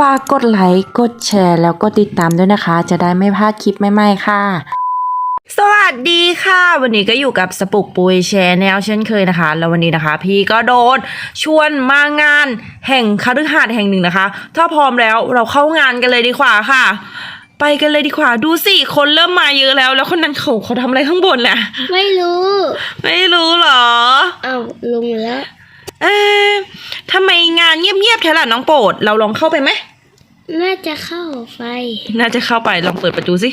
ฝากกดไลค์ กดแชร์ แล้วก็ติดตามด้วยนะคะ จะได้ไม่พลาดคลิปใหม่ๆค่ะ สวัสดีค่ะ วันนี้ก็อยู่กับสปุกปุยแชร์แนวเช่นเคยนะคะ แล้ววันนี้นะคะ พี่ก็โดนชวนมางานแห่งคฤหาสน์แห่งหนึ่งนะคะ ถ้าพร้อมแล้วเราเข้างานกันเลยดีกว่าค่ะ ไปกันเลยดีกว่าดูสิคนเริ่มมาเยอะแล้ว แล้วคนนั้นเขาเขาทำอะไรข้างบนน่ะ ไม่รู้ ไม่รู้เหรอ เอาลงมาแล้ว เอ๊ะทำไมงานเงียบๆแท้ล่ะน้องโปรด เราลองเข้าไปไหม น่าจะเข้าไฟ น่าจะเข้าไปลองเปิดประตูสิ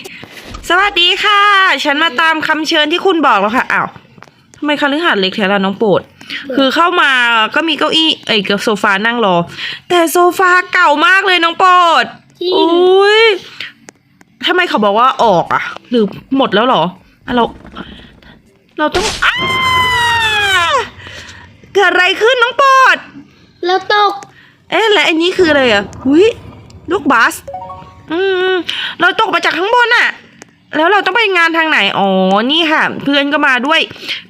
สวัสดีค่ะ ฉันมาตามคำเชิญที่คุณบอกแล้วค่ะอ้าวทำไมคฤหาสน์เล็กแท้ล่ะน้องโปรด คือเข้ามาก็มีเก้าอี้เอ้ยกับโซฟานั่งรอ แต่โซฟาเก่ามากเลยน้องโปรดจริง อุ้ยทำไมเขาบอกว่าออกอะหรือหมดแล้วเหรออะเรา เราต้องอ้าเกิดอะไรขึ้นน้องโปรด แล้วตก เอ๊ะและอันนี้คืออะไรอะหุย ลูกบาส อืม เราตกมาจากข้างบนอะแล้วเราต้องไปงานทางไหน อ๋อ นี่ค่ะ เพื่อนก็มาด้วย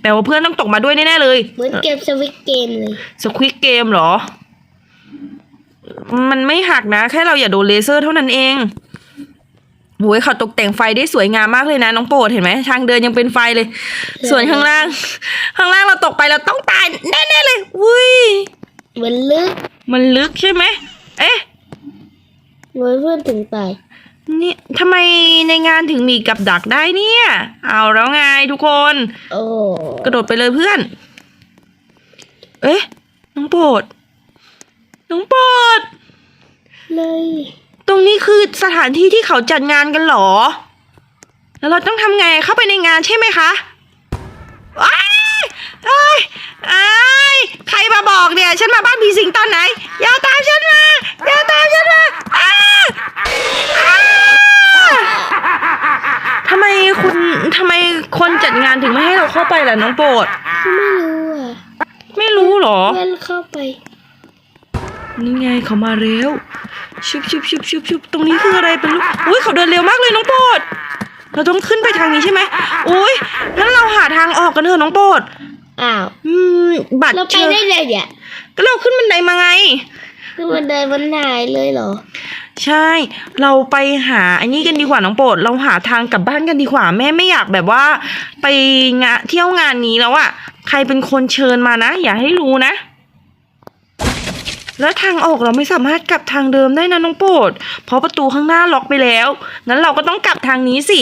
แปลว่าเพื่อนต้องตกมาด้วยแน่ๆเลย เหมือนเกมสวิตเกมเลยสควิกเกมเหรอ มันไม่หักนะ แค่เราอย่าโดนเลเซอร์เท่านั้นเองโอ้ยเขาตกแต่งไฟได้สวยงามมากเลยนะน้องโปรดเห็นไหมทางเดินยังเป็นไฟเลย ส่วนข้างล่าง ข้างล่างเราตกไปเราต้องตายแน่ๆเลยอุ้ยเหมือนลึก มันลึกใช่ไหม เอ๊ะ เหมือนเพื่อนถึงตายนี่ทำไมในงานถึงมีกับดักได้เนี่ย เอาแล้วไงทุกคน โอ้กระโดดไปเลยเพื่อน เอ๊ะ น้องโปรด น้องโปรด เลย ตรงนี้คือสถานที่ที่เขาจัดงานกันเหรอ แล้วเราต้องทำไงเข้าไปในงานใช่ไหมคะอ้ายอ้ายอ้ายใครมาบอกเนี่ย ฉันมาบ้านผีสิงตอนไหน อย่าตามฉันมา อย่าตามฉันมาอ้าอ้าทำไมคุณทำไมคนจัดงานถึงไม่ให้เราเข้าไป ล่ะน้องโปรด ไม่รู้อะไม่รู้เหรอ เพื่อนเข้าไปนี่ไงเขามาเร็วชุบชุบชุบชุบชุบตรงนี้คืออะไรเป็นลูกอุ้ยเขาเดินเร็วมากเลยน้องโปรด เราต้องขึ้นไปทางนี้ใช่ไหมอุ้ยงั้นเราหาทางออกกันเถอะน้องโปรดอ้าวอืมบัตรเราไปเชิญได้เลยเนี่ยก็เราขึ้นบันไดมาไง คือมันเดินบนไหนเลยเหรอ ใช่ เราไปหาอันนี้กันดีกว่าน้องโปรดเราหาทางกลับบ้านกันดีกว่าแม่ไม่อยากแบบว่า ไปงานเที่ยวงานนี้แล้วอะใครเป็นคนเชิญมานะ อย่าให้รู้นะ แล้วทางออกเราไม่สามารถกลับทางเดิมได้นะน้องโปรดเพราะประตูข้างหน้าล็อกไปแล้ว งั้นเราก็ต้องกลับทางนี้สิ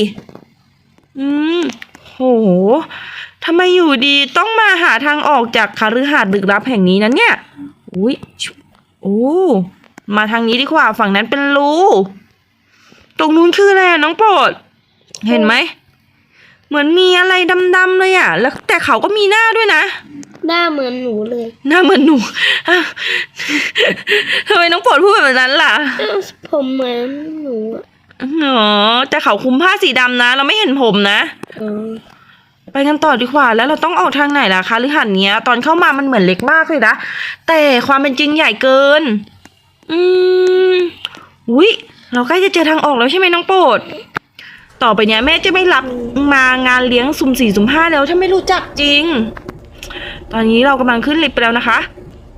อืมโหทำไมอยู่ดีต้องมาหาทางออกจากคาฤหาสน์ดึกลับแห่งนี้นั้นเนี่ย อุ้ย อ้มาทางนี้ดีกว่าฝั่งนั้นเป็นรูตรงนู้นคืออะไรอะน้องโปรด เห็นไหม เหมือนมีอะไรดำๆเลยอะแล้วแต่เขาก็มีหน้าด้วยนะ หน้าเหมือนหนูเลย หน้าเหมือนหนูอ้าวทำไมน้องโปรดพูดแบบนั้นล่ะอ้าวผมเหมือนหนูอะอ๋อแต่เขาคลุมผ้าสีดำนะ เราไม่เห็นผมนะอ๋อ ไปกันต่อดีกว่า แล้วเราต้องออกทางไหนล่ะคะหรือหันเนี้ย ตอนเข้ามามันเหมือนเล็กมากเลยนะ แต่ความเป็นจริงใหญ่เกิน อืมอุ้ยเราใกล้จะเจอทางออกแล้วใช่ไหมน้องโปรด ต่อไปเนี้ยแม่จะไม่รับมางานเลี้ยงสุ่มสี่สุ่มห้าแล้วถ้าไม่รู้จักจริง ตอนนี้เรากำลังขึ้นลิฟต์ไปแล้วนะคะ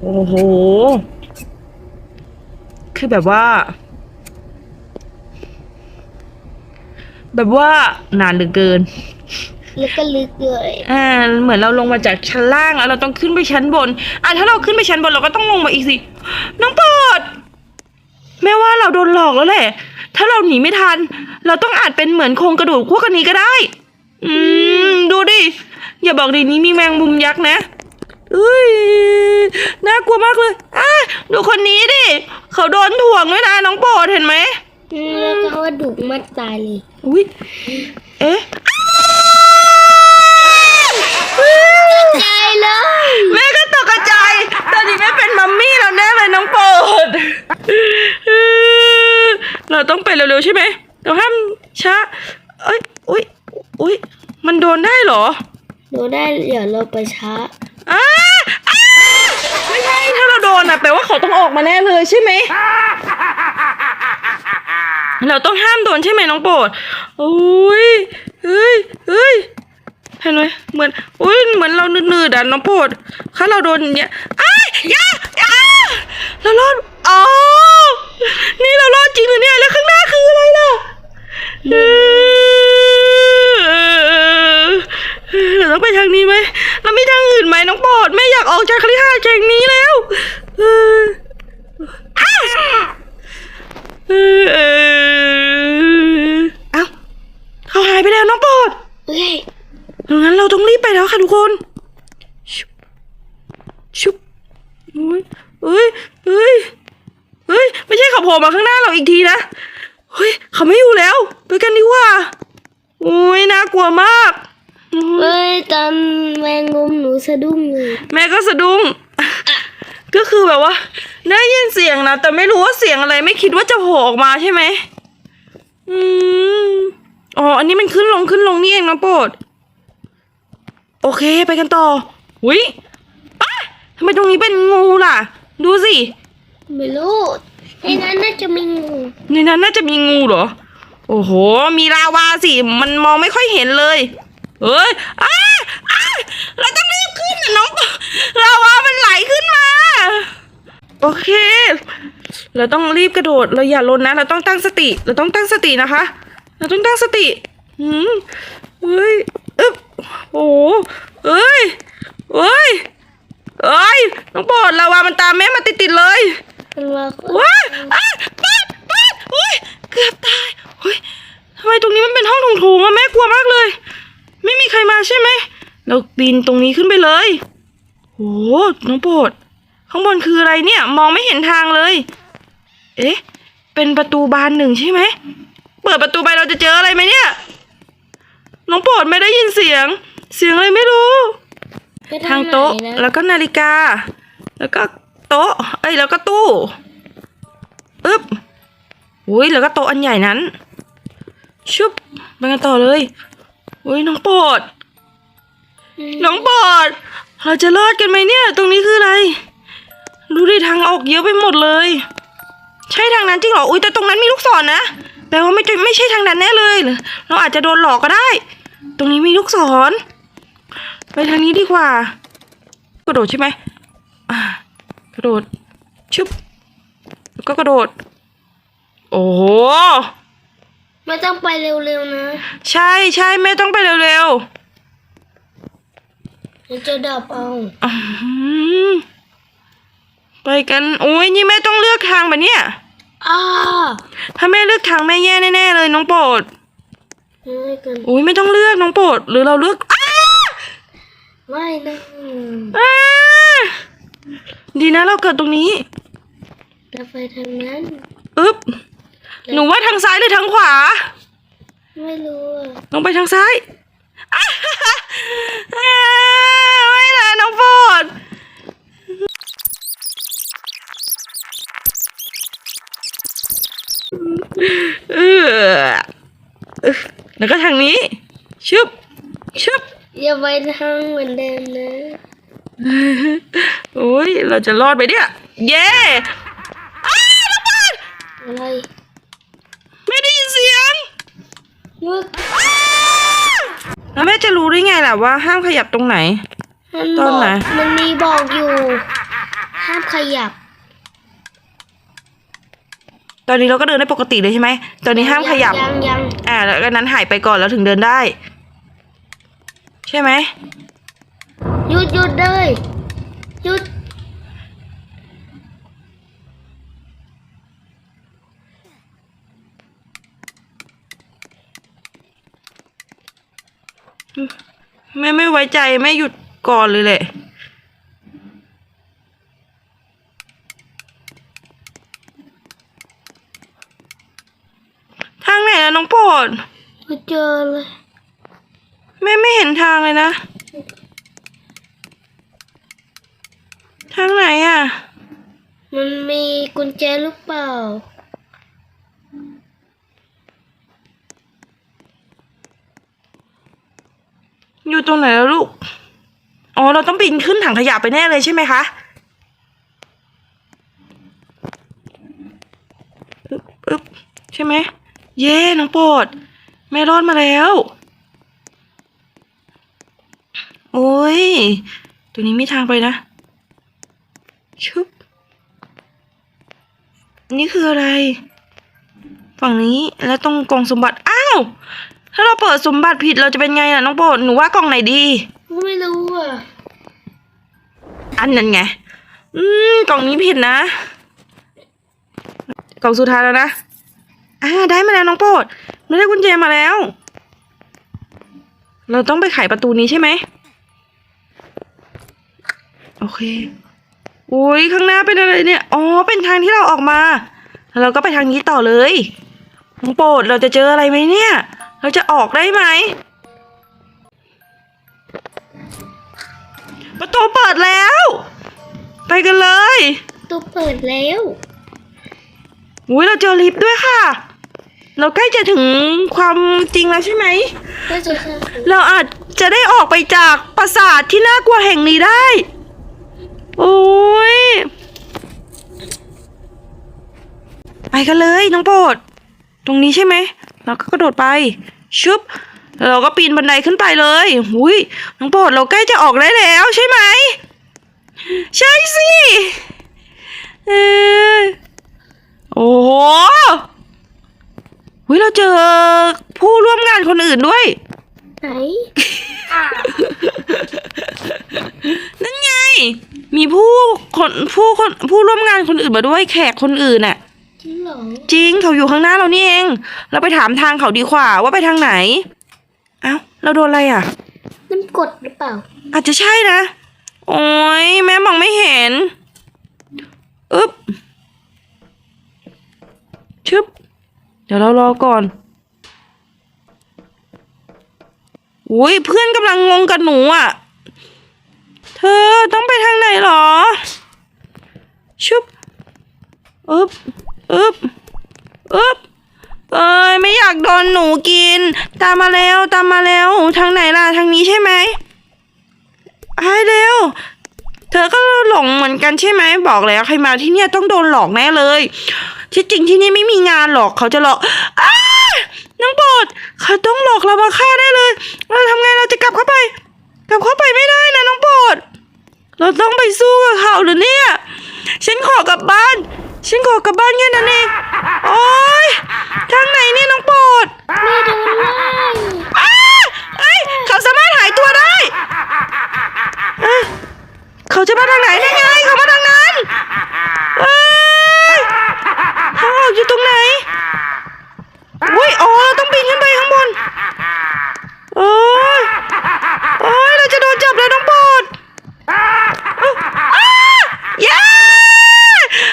โอ้โห คือแบบว่า แบบว่านานเหลือเกิน แล้วก็ลึกเลยอ่าเหมือนเราลงมาจากชั้นล่างแล้วเราต้องขึ้นไปชั้นบน อะถ้าเราขึ้นไปชั้นบนเราก็ต้องลงมาอีกสิ น้องปอดแม่ว่าเราโดนหลอกแล้วแหละ ถ้าเราหนีไม่ทัน เราต้องอาจเป็นเหมือนโครงกระดูกพวกกันนี้ก็ได้ อืม ดูดิ อย่าบอกดีนี้มีแมงมุมยักษ์นะเอ้ยน่ากลัวมากเลยอะดูคนนี้ดิ เขาโดนถ่วงด้วยนะน้องโปรดเห็นไหมอืมแล้วก็ว่าดุมัดตายเลย อุ้ยเอ๊ะ ใจ เลย แม่ก็ตกใจายตอนนี้แม่เป็นมัมมี่แล้วแน่เลยน้องโปรดเราต้องไปเร็วๆใช่ไหมเราห้ามช้าเอ้ยอุ้ยอุ้ยมันโดนได้เหรอหนูได้เดี๋ยวเราไปช้า อ้าอ้าไม่ใช่ถ้าเราโดนอะแปลว่าเขาต้องออกมาแน่เลยใช่ไหมเราต้องห้ามโดนใช่ไหมน้องโปรดอุ้ยเฮ้ยเฮ้ย เห็นไหมเหมือนอุ้ยเหมือนเรานืดๆอะน้องโปรดถ้าเราโดนอย่างเนี้ยอ้ายยาอยาเรารอดอ๋อ นี่ ออกจากคฤหาสน์แห่งนี้แล้วเอออ้าเออเออเอ้าเขาหายไปแล้วน้องโปรด เอ้ย งั้นเราต้องรีบไปแล้วค่ะทุกคน ชุบ ชุบเฮ้ยเฮ้ยเฮ้ยเฮ้ยไม่ใช่เขาโผล่มาข้างหน้าเราอีกทีนะ เฮ้ย เขาไม่อยู่แล้ว ไปกันดีกว่าโอ้ยน่ากลัวมากอืมเอ้ยตอนแมงมุมหนูสะดุ้งเลยแม่ก็สะดุ้ง ก็คือแบบว่าได้ยินเสียงนะ แต่ไม่รู้ว่าเสียงอะไรไม่คิดว่าจะโผล่ออกมาใช่ไหมอืมอ๋อ อันนี้มันขึ้นลงขึ้นลงนี่เองนะโปรด โอเคไปกันต่อหุยอ้าทำไมตรงนี้เป็นงูล่ะ ดูสิ ไม่รู้ ในนั้นน่าจะมีงู ในนั้นน่าจะมีงูเหรอ โอ้โห มีลาวาสิ มันมองไม่ค่อยเห็นเลยเฮ้ยอ้าอ้าเราต้องรีบขึ้นนะน้อง ลาวามันไหลขึ้นมา โอเค เราต้องรีบกระโดด เราอย่าลนนะ เราต้องตั้งสติ เราต้องตั้งสตินะคะ เราต้องตั้งสติหืมเฮ้ย อึ๊บ โอ้โหเอ้ยเอ้ยเอ้ยน้องโปรดลาวามันตามแม่มาติดๆเลยมันว่าว้ายอ้ายป๊าดป๊าดอุ้ยเกือบตายเฮ้ยทำไมตรงนี้มันเป็นห้องโถงๆอะแม่กลัวมากเลย ไม่มีใครมาใช่ไหมเราปีนตรงนี้ขึ้นไปเลยโหน้องโปรดข้างบนคืออะไรเนี่ย มองไม่เห็นทางเลย เอ๊ะ เป็นประตูบานหนึ่งใช่ไหม เปิดประตูไปเราจะเจออะไรไหมเนี่ย น้องโปรดไม่ได้ยินเสียง เสียงอะไรไม่รู้ไปทางโต๊ะไหนนแล้วก็นาฬิกา แล้วก็โต๊ะเอ้ยแล้วก็ตู้อึ๊บอุ้ยแล้วก็โต๊ะอันใหญ่นั้น ชุบไปกันต่อเลยอุ้ยน้องโปรด น้องโปรดเราจะรอดกันไหมเนี่ย ตรงนี้คืออะไร ดูดิทางออกเยอะไปหมดเลย ใช่ทางนั้นจริงเหรอ อุ้ยแต่ตรงนั้นมีลูกศรนะ แปลว่าไม่ใช่ไม่ใช่ทางนั้นแน่เลยหรือเราอาจจะโดนหลอกก็ได้ ตรงนี้มีลูกศร ไปทางนี้ดีกว่า กระโดดใช่ไหมอ่ากระโดดชึบแล้วก็กระโดด โอ้โหไม่ต้องไปเร็วๆนะ ใช่ใช่แม่ต้องไปเร็วมันจะดับเอาๆอื้อหือไปกันโอ้ยนี่แม่ต้องเลือกทางปะเนี่ยอ้าถ้าแม่เลือกทางแม่แย่แน่ๆเลยน้องโปรด ไม่กัน อุ้ยไม่ต้องเลือกน้องโปรดหรือเราเลือกอ้าไม่นะอ้าดีนะเราเกิดตรงนี้จะไปทางนั้น อึ๊บ หนูว่าทางซ้ายหรือทางขวา ไม่รู้อะลงไปทางซ้ายอ้าอ่าไม่นะน้องโปรดเออ แล้วก็ทางนี้ ชึบ ชึบ อย่าไปทางเหมือนเดิมนะ โอ้ย เราจะรอดไปเนี่ย เย้อ้าระเบิดอะไร ไม่ได้ยินเสียงมึกแล้วแม่จะรู้ได้ไงล่ะว่าห้ามขยับตรงไหน มันตบอนอกไหน มันมีบอกอยู่ ห้ามขยับ ตอนนี้เราก็เดินได้ปกติเลยใช่ไหม ตอนนี้ห้ามขยับ ยังยังอ่า แล้วก็นั้นหายไปก่อนแล้วถึงเดินได้ ใช่ไหม หยุดหยุดเลยหยุดแม่ไม่ไว้ใจแม่หยุดก่อนเลยแหละ ทางไห นอะน้องโปรดไม่เจอเลย แม่ไม่เห็นทางเลยนะ ทางไหนอะมันมีกุญแจหรือเปล่า อยู่ตรงไหนแล้วลูก อ๋อ เราต้องปีนขึ้นถังขยะไปแน่เลยใช่ไหมคะอึ๊บอึ๊บใช่ไหม เย้น้องโปรดแม่รอดมาแล้ว โอ้ย ตัวนี้มีทางไปนะ ชุบ นี่คืออะไร ฝั่งนี้แล้วตรงกล่องสมบัติ อ้าว ถ้าเราเปิดสมบัติผิดเราจะเป็นไงล่ะน้องโปรดหนูว่ากล่องไหนดี ไม่รู้อะ อันนั้นไง อืม กล่องนี้ผิดนะ กล่องสุดท้ายแล้วนะ อ่าได้มาแล้วน้องโปรดไม่ได้กุญแจมาแล้ว เราต้องไปไขประตูนี้ใช่ไหมโอเคอุ้ยข้างหน้าเป็นอะไรเนี่ยอ๋อเป็นทางที่เราออกมาแล้วเราก็ไปทางนี้ต่อเลยน้องโปรดเราจะเจออะไรไหมเนี่ย เราจะออกได้ไหมประตูเปิดแล้ว ไปกันเลย ตัวเปิดแล้ว อุ้ยเราเจอลิฟต์ด้วยค่ะ เราใกล้จะถึงความจริงแล้วใช่ไหมก็จะค่ะเราอาจจะได้ออกไปจากปราสาทที่น่ากลัวแห่งนี้ได้ โอ้ย ไปกันเลยน้องโปรด ตรงนี้ใช่ไหม เราก็กระโดดไปชุบแล้วเราก็ปีนบันไดขึ้นไปเลยหุยน้องโปรดเราใกล้จะออกได้แล้วใช่ไหม ใช่สิ เออ โอ้โหหุยเราเจอผู้ร่วมงานคนอื่นด้วย ไหนนั่นไง มีผู้คนผู้คนผู้ร่วมงานคนอื่นมาด้วยแขกคนอื่นน่ะ จริงเหรอจริงเขาอยู่ข้างหน้าเรานี่เอง เราไปถามทางเขาดีกว่าว่าไปทางไหน เอ้า เราโดนอะไรอะ มันกดหรือเปล่า อาจจะใช่นะ โอ้ยแม่มองไม่เห็น อึ๊บ ชึบ เดี๋ยวเรารอก่อนอุ้ยเพื่อนกำลังงงกับหนูอะ เธอต้องไปทางไหนหรอ ชึบอึบอึบอึบเอ้ยไม่อยากโดนหนูกิน ตามมาแล้วตามมาแล้วทางไหนล่ะทางนี้ใช่ไหมให้เร็ว เธอก็หลงเหมือนกันใช่ไหมบอกแล้วใครมาที่เนี่ยต้องโดนหลอกแน่เลย ที่จริงที่นี่ไม่มีงานหรอกเขาจะหลอกอ้าน้องโบดเขาต้องหลอกเรามาฆ่าได้เลย เราทำไงเราจะกลับเข้าไป กลับเข้าไปไม่ได้นะน้องโบดเราต้องไปสู้กับเขาหรือเนี่ย ฉันขอกลับบ้าน ฉันขอกลับบ้านแค่นั้นเองโอ๊ยทางไหนเนี่ยน้องโบดแม่โดนไล่อ้าเอ้ยเขาสามารถหายตัวได้เอ้ยเขาจะมาทางไหนได้ไงเขามาทางนั้นเอ้ยทางออกอยู่ตรงไหนอุ้ยอ๋อเราต้องปีนขึ้นไปข้างบนโอ้ยโอ้ยเราจะโดนจับแล้วน้องโปรดอ้าวอ้าเย้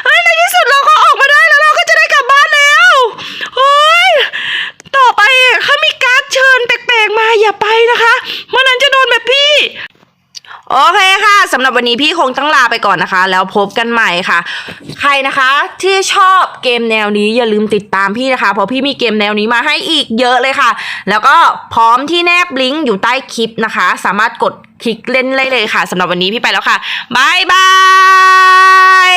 เฮ้ยในที่สุดเราก็ออกมาได้แล้วเราก็จะได้กลับบ้านแล้วเฮ้ย ต่อไปเขามีการ์ดเชิญแปลกๆมาอย่าไปนะคะเมื่อนั้นจะโดนแบบพี่ โอเคค่ะ สำหรับวันนี้พี่คงต้องลาไปก่อนนะคะ แล้วพบกันใหม่ค่ะ ใครนะคะที่ชอบเกมแนวนี้อย่าลืมติดตามพี่นะคะ เพราะพี่มีเกมแนวนี้มาให้อีกเยอะเลยค่ะ แล้วก็พร้อมที่แนบลิงก์อยู่ใต้คลิปนะคะ สามารถกดคลิกเล่นได้เลยค่ะสำหรับวันนี้พี่ไปแล้วค่ะบายบาย